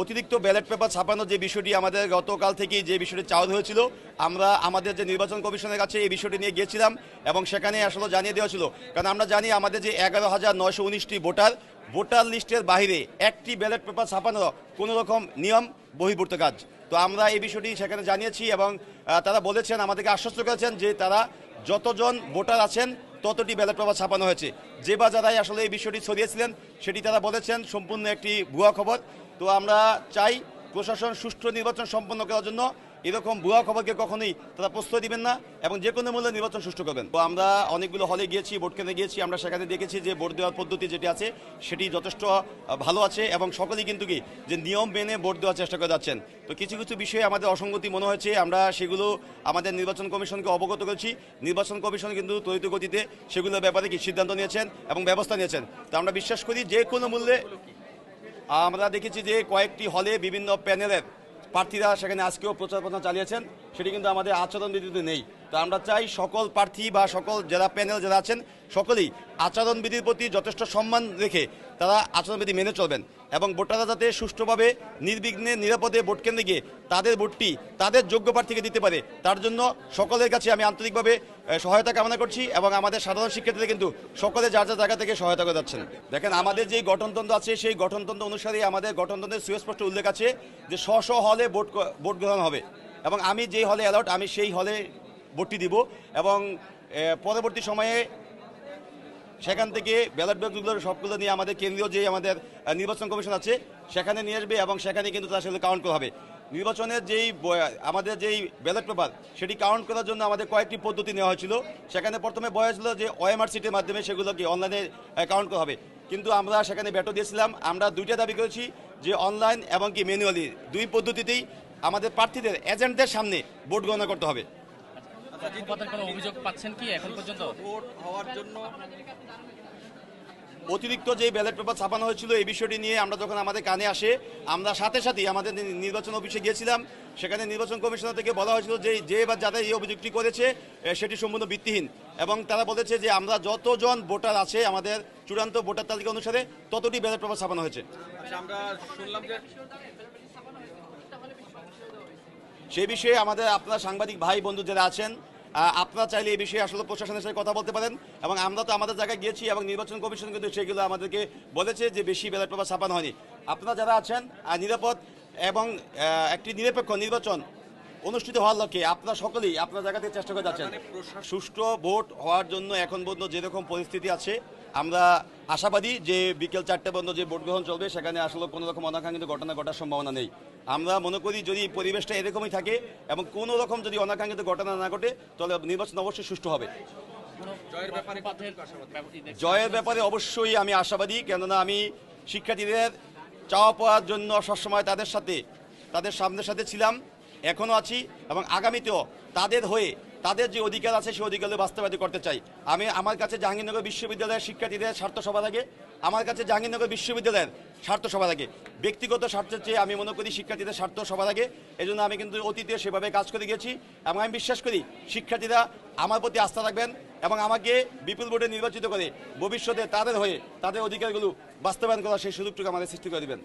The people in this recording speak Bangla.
অতিরিক্ত ব্যালট পেপার ছাপানোর যে বিষয়টি আমাদের গতকাল থেকেই যে বিষয়টি চাওয়া হয়েছিল, আমরা আমাদের যে নির্বাচন কমিশনের কাছে এই বিষয়টি নিয়ে গিয়েছিলাম এবং সেখানে আসলে জানিয়ে দেওয়া ছিল। কারণ আমরা জানি আমাদের যে এগারো হাজার নয়শো উনিশটি ভোটার ভোটার লিস্টের বাইরে একটি ব্যালট পেপার ছাপানোর কোনো রকম নিয়ম বহির্ভূত কাজ। তো আমরা এই বিষয়টি সেখানে জানিয়েছি এবং তারা বলেছেন, আমাদেরকে আশ্বস্ত করেছেন যে তারা যতজন ভোটার আছেন, ততটি ব্যালট পেপার ছাপানো হয়েছে। যে বা যারাই আসলে এই বিষয়টি ছড়িয়েছিলেন, সেটি তারা বলেছেন, সম্পূর্ণ একটি ভুয়া খবর। তো আমরা চাই প্রশাসন সুষ্ঠু নির্বাচন সম্পন্ন করার জন্য এরকম ভুয়া খবরকে কখনোই তারা প্রশ্রয় দিবেন না এবং যে কোনো মূল্যে নির্বাচন সুষ্ঠু করবেন। তো আমরা অনেকগুলো হলে গিয়েছি, ভোট কেন্দ্রে গিয়েছি, আমরা সেখানে দেখেছি যে ভোট দেওয়ার পদ্ধতি যেটি আছে সেটি যথেষ্ট ভালো আছে এবং সকলেই কিন্তু কি যে নিয়ম মেনে ভোট দেওয়ার চেষ্টা করে যাচ্ছেন। তো কিছু কিছু বিষয়ে আমাদের অসঙ্গতি মনে হয়েছে, আমরা সেগুলো আমাদের নির্বাচন কমিশনকে অবগত করেছি। নির্বাচন কমিশন কিন্তু ত্বরিত গতিতে সেগুলোর ব্যাপারে কি সিদ্ধান্ত নিয়েছেন এবং ব্যবস্থা নিয়েছেন। তো আমরা বিশ্বাস করি যে কোনো মূল্যে আমরা দেখেছি যে কয়েকটি হলে বিভিন্ন প্যানেলের প্রার্থীরা সেখানে আজকেও প্রচার প্রচার চালিয়েছেন। সেটি কিন্তু আমাদের আচরণবিধিতে নেই। তো আমরা চাই সকল প্রার্থী বা সকল যারা প্যানেল যারা আছেন, সকলেই আচরণবিধির প্রতি যথেষ্ট সম্মান রেখে তারা আচরণবিধি মেনে চলবেন এবং ভোটাররা যাতে সুষ্ঠুভাবে, নির্বিঘ্নে, নিরাপদে ভোট কেন্দ্রে গিয়ে তাদের ভোটটি তাদের যোগ্য প্রার্থীকে দিতে পারে, তার জন্য সকলের কাছে আমি আন্তরিকভাবে সহায়তা কামনা করছি এবং আমাদের সাধারণ শিক্ষার্থীরা কিন্তু সকলে যার যার জায়গা থেকে সহায়তা করে যাচ্ছেন। দেখেন, আমাদের যে গঠনতন্ত্র আছে, সেই গঠনতন্ত্র অনুসারে আমাদের গঠনতন্ত্রের সুস্পষ্ট উল্লেখ আছে যে স্ব স্ব হলে ভোট ভোট গ্রহণ হবে এবং আমি যেই হলে অ্যালাউট আমি সেই হলে ভোটটি দিব এবং পরবর্তী সময়ে সেখান থেকে ব্যালট ব্যাগগুলো সবগুলো নিয়ে আমাদের কেন্দ্রীয় যে আমাদের নির্বাচন কমিশন আছে, সেখানে নিয়ে আসবে এবং সেখানে কিন্তু তার সাথে কাউন্ট করা হবে। নির্বাচনের যেই আমাদের যেই ব্যালট পেপার সেটি কাউন্ট করার জন্য আমাদের কয়েকটি পদ্ধতি নেওয়া হয়েছিল। সেখানে প্রথমে বলা হয়েছিল যে ওএমআর সিটের মাধ্যমে সেগুলোকে অনলাইনে কাউন্ট করা হবে। কিন্তু আমরা সেখানে ব্যাটো দিয়েছিলাম। আমরা দুইটা দাবি করেছি যে অনলাইন এবং কি ম্যানুয়ালি দুই পদ্ধতিতেই আমাদের প্রার্থীদের এজেন্টদের সামনে ভোট গণনা করতে হবে। পক্ষপাতের কোনো অভিযোগ পাচ্ছেন কি এখন পর্যন্ত? ভোট হওয়ার জন্য অতিরিক্ত যে ব্যালট পেপার ছাপানো হয়েছিল এই বিষয়টি নিয়ে আমরা যখন আমাদের কানে আসে আমরা সাথে সাথেই আমাদের নির্বাচন অফিসে গিয়েছিলাম। সেখানে নির্বাচন কমিশনার থেকে বলা হয়েছিল যে যে বা যাদের এই অভিযোগটি করেছে সেটি সম্পূর্ণ ভিত্তিহীন। এবং তারা বলেছে যে আমরা যতজন ভোটার আছে আমাদের চূড়ান্ত ভোটার তালিকা অনুসারে ততটি ব্যালট পেপার ছাপানো হয়েছে। আমরা শুনলাম যে সেই বিষয়ে আমাদের আপনার সাংবাদিক ভাই বন্ধু যারা আছেন আপনারা চাইলে এই বিষয়ে আসলে প্রশাসনের সাথে কথা বলতে পারেন এবং আমরা তো আমাদের জায়গায় গিয়েছি এবং নির্বাচন কমিশন কিন্তু সেগুলো আমাদেরকে বলেছে যে বেশি ব্যালট পেপার ছাপানো হয়নি। আপনারা যারা আছেন নিরাপদ এবং একটি নিরপেক্ষ নির্বাচন অনুষ্ঠিত হওয়ার লক্ষ্যে আপনারা সকলেই আপনার জায়গা থেকে চেষ্টা করে যাচ্ছেন। সুষ্ঠু ভোট হওয়ার জন্য এখন পর্যন্ত যেরকম পরিস্থিতি আছে আমরা আশাবাদী যে বিকেল চারটে পর্যন্ত যে ভোট গ্রহণ চলবে সেখানে আসলে কোনো রকম অনাকাঙ্ক্ষিত ঘটনা ঘটার সম্ভাবনা নেই। আমরা মনে করি যদি পরিবেশটা এরকমই থাকে এবং কোনো রকম যদি অনাকাঙ্ক্ষিত ঘটনা না ঘটে তাহলে নির্বাচন অবশ্যই সুষ্ঠু হবে। জয়ের ব্যাপারে অবশ্যই আমি আশাবাদী কেননা আমি শিক্ষার্থীদের চাওয়া পাওয়ার জন্য সবসময় তাদের সাথে তাদের সামনের সাথে ছিলাম। এখনও আছি এবং আগামীতেও তাদের হয়ে তাদের যে অধিকার আছে সেই অধিকার বাস্তবায়িত করতে চাই। আমি আমার কাছে জাহাঙ্গীরনগর বিশ্ববিদ্যালয়ের শিক্ষার্থীদের স্বার্থ সভা থাকে আমার কাছে জাহাঙ্গীরনগর বিশ্ববিদ্যালয়ের স্বার্থ সভা থাকে ব্যক্তিগত স্বার্থের চেয়ে আমি মনে করি শিক্ষার্থীদের স্বার্থ সভা থাকে এই জন্য আমি কিন্তু অতীতে সেভাবে কাজ করে গেছি এবং আমি বিশ্বাস করি শিক্ষার্থীরা আমার প্রতি আস্থা রাখবেন এবং আমাকে বিপুল ভোটে নির্বাচিত করে ভবিষ্যতে তাদের হয়ে তাদের অধিকারগুলো বাস্তবায়ন করার সেই সুযোগটুকু আমাদের সৃষ্টি করে দেবেন।